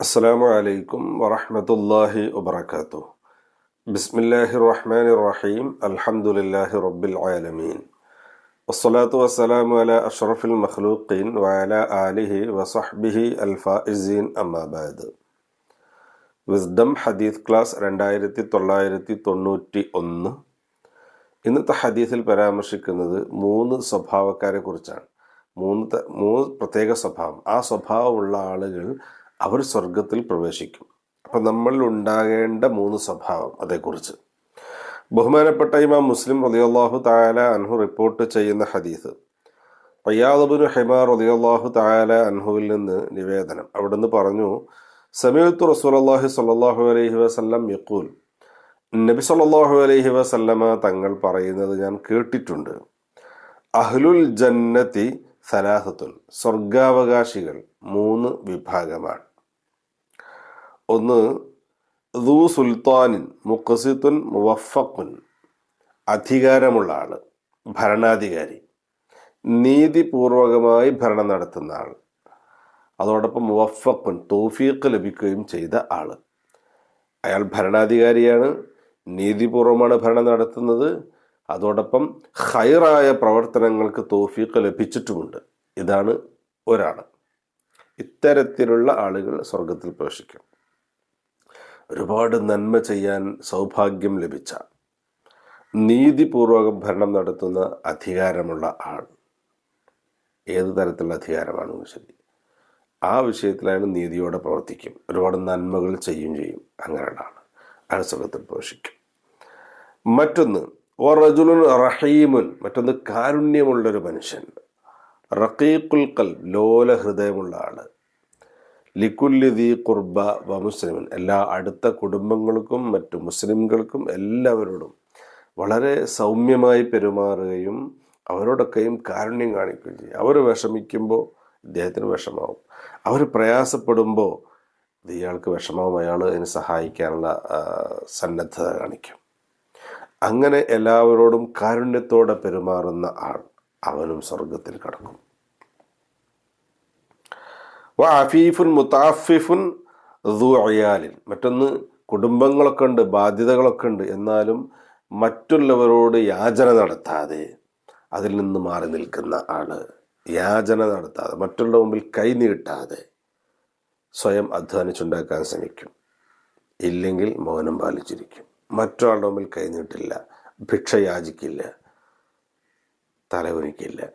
അസ്സാം വലൈക്കും വാഹമത്തല്ലാഹി വാത്തു ബിസ്മില്ലാഹി റഹ്മാൻ റഹീം അലഹമുല്ലാഹി റബ്ബിൽ ആലമീൻ വസ്സലാത്തു വസ്സലാമു അല അഷ്റഫുൽ മഖ്ലൂഖീൻ വഅല ആലിഹി വസഹ്ബിഹി അൽഫാഇസീൻ അമ്മാബാദ് വിസ്ഡം ഹദീസ് ക്ലാസ് രണ്ടായിരത്തി തൊള്ളായിരത്തി തൊണ്ണൂറ്റി ഒന്ന് ഇന്നത്തെ ഹദീസിൽ പരാമർശിക്കുന്നത് മൂന്ന് സ്വഭാവക്കാരെ കുറിച്ചാണ്. മൂന്ന് മൂന്ന് പ്രത്യേക സ്വഭാവം. ആ സ്വഭാവമുള്ള ആളുകൾ അവർ സ്വർഗത്തിൽ പ്രവേശിക്കും. അപ്പം നമ്മൾ ഉണ്ടാകേണ്ട മൂന്ന് സ്വഭാവം അതേക്കുറിച്ച്. ബഹുമാനപ്പെട്ട ഇമാം മുസ്ലിം റളിയല്ലാഹു തായാല അൻഹു റിപ്പോർട്ട് ചെയ്യുന്ന ഹദീസ്. റയ്യാദബിന് ഹെമാർ റളിയല്ലാഹു തായാല അൻഹുവിൽ നിന്ന് നിവേദനം. അവിടുന്ന് പറഞ്ഞു സമീത്തു റസൂലല്ലാഹി സ്വല്ലല്ലാഹു അലൈഹി വസല്ലം യക്കൂൽ നബി സല്ലാഹു അലൈഹി വസല്ലമ തങ്ങൾ പറയുന്നത് ഞാൻ കേട്ടിട്ടുണ്ട്. അഹ്ലുൽ ജന്നത്തി സലാഹത്തുൻ സ്വർഗാവകാശികൾ മൂന്ന് വിഭാഗമാണ്. ഒന്ന് ദൂ സുൽത്താനിൻ മുഖസിത്തുൻ മുവഫക്കുൻ അധികാരമുള്ള ആൾ ഭരണാധികാരി നീതിപൂർവകമായി ഭരണം നടത്തുന്ന ആൾ അതോടൊപ്പം മുവഫക്കുൻ തോഫീക്ക് ലഭിക്കുകയും ചെയ്ത ആൾ അയാൾ ഭരണാധികാരിയാണ് നീതിപൂർവമാണ് ഭരണം നടത്തുന്നത് അതോടൊപ്പം ഹൈറായ പ്രവർത്തനങ്ങൾക്ക് തോഫീക്ക് ലഭിച്ചിട്ടുമുണ്ട്. ഇതാണ് ഒരാൾ ഇത്തരത്തിലുള്ള ആളുകൾ സ്വർഗത്തിൽ പ്രവേശിക്കും. ഒരുപാട് നന്മ ചെയ്യാൻ സൗഭാഗ്യം ലഭിച്ച നീതിപൂർവകം ഭരണം നടത്തുന്ന അധികാരമുള്ള ആൾ. ഏത് തരത്തിലുള്ള അധികാരമാണെന്ന് ശരി? ആ വിഷയത്തിലാണ് നീതിയോടെ പ്രവർത്തിക്കും. ഒരുപാട് നന്മകൾ ചെയ്യും ചെയ്യും. അങ്ങനെയുള്ള ആൾ അയാൾ സ്വർഗത്തിൽ പ്രവേശിക്കും. മറ്റൊന്ന് റജുലുൻ റഹീമുൻ മറ്റൊന്ന് കാരുണ്യമുള്ളൊരു മനുഷ്യൻ. റഖീഖുൽ കൽ ലോല ഹൃദയമുള്ള ആൾ. ലിക്കുല്ലിദി കുർബ വ മുസ്ലിമൻ. എല്ലാ അടുത്ത കുടുംബങ്ങൾക്കും മറ്റു മുസ്ലിംകൾക്കും എല്ലാവരോടും വളരെ സൗമ്യമായി പെരുമാറുകയും അവരോടൊക്കെയും കാരുണ്യം കാണിക്കുകയും ചെയ്യും. അവർ വിഷമിക്കുമ്പോൾ ഇദ്ദേഹത്തിന് വിഷമാവും. അവർ പ്രയാസപ്പെടുമ്പോൾ ഇയാൾക്ക് വിഷമാവും അയാൾ അതിന് സഹായിക്കാനുള്ള സന്നദ്ധത കാണിക്കും. അങ്ങനെ എല്ലാവരോടും കാരുണ്യത്തോടെ പെരുമാറുന്ന ആൾ അവനും സ്വർഗത്തിൽ കടക്കും. അഫീഫുൻ മുത്താഫിഫുൻ അയാലിൻ. മറ്റൊന്ന് കുടുംബങ്ങളൊക്കെ ഉണ്ട് ബാധ്യതകളൊക്കെ ഉണ്ട്. എന്നാലും മറ്റുള്ളവരോട് യാചന നടത്താതെ അതിൽ നിന്ന് മാറി നിൽക്കുന്ന ആൾ യാചന നടത്താതെ മറ്റുള്ള മുമ്പിൽ കൈ നീട്ടാതെ സ്വയം അധ്വാനിച്ചുണ്ടാക്കാൻ ശ്രമിക്കും. ഇല്ലെങ്കിൽ മൗനം പാലിച്ചിരിക്കും. മറ്റൊരാളുടെ മുമ്പിൽ കഴിഞ്ഞിട്ടില്ല ഭിക്ഷ യാചിക്കില്ല തലകുനിക്കില്ല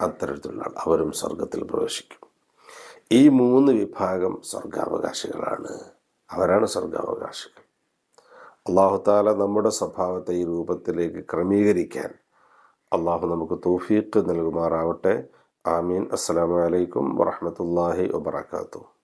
അത്തരത്തിലുള്ള ആൾ അവരും സ്വർഗത്തിൽ പ്രവേശിക്കും. ഈ മൂന്ന് വിഭാഗം സ്വർഗാവകാശികളാണ്. അവരാണ് സ്വർഗാവകാശികൾ. അള്ളാഹുത്താല നമ്മുടെ സ്വഭാവത്തെ ഈ രൂപത്തിലേക്ക് ക്രമീകരിക്കാൻ അള്ളാഹു നമുക്ക് തൗഫീഖ് നൽകുമാറാവട്ടെ. ആമീൻ. അസ്സലാമു അലൈക്കും വറഹ്മത്തുള്ളാഹി വബറകാതുഹു.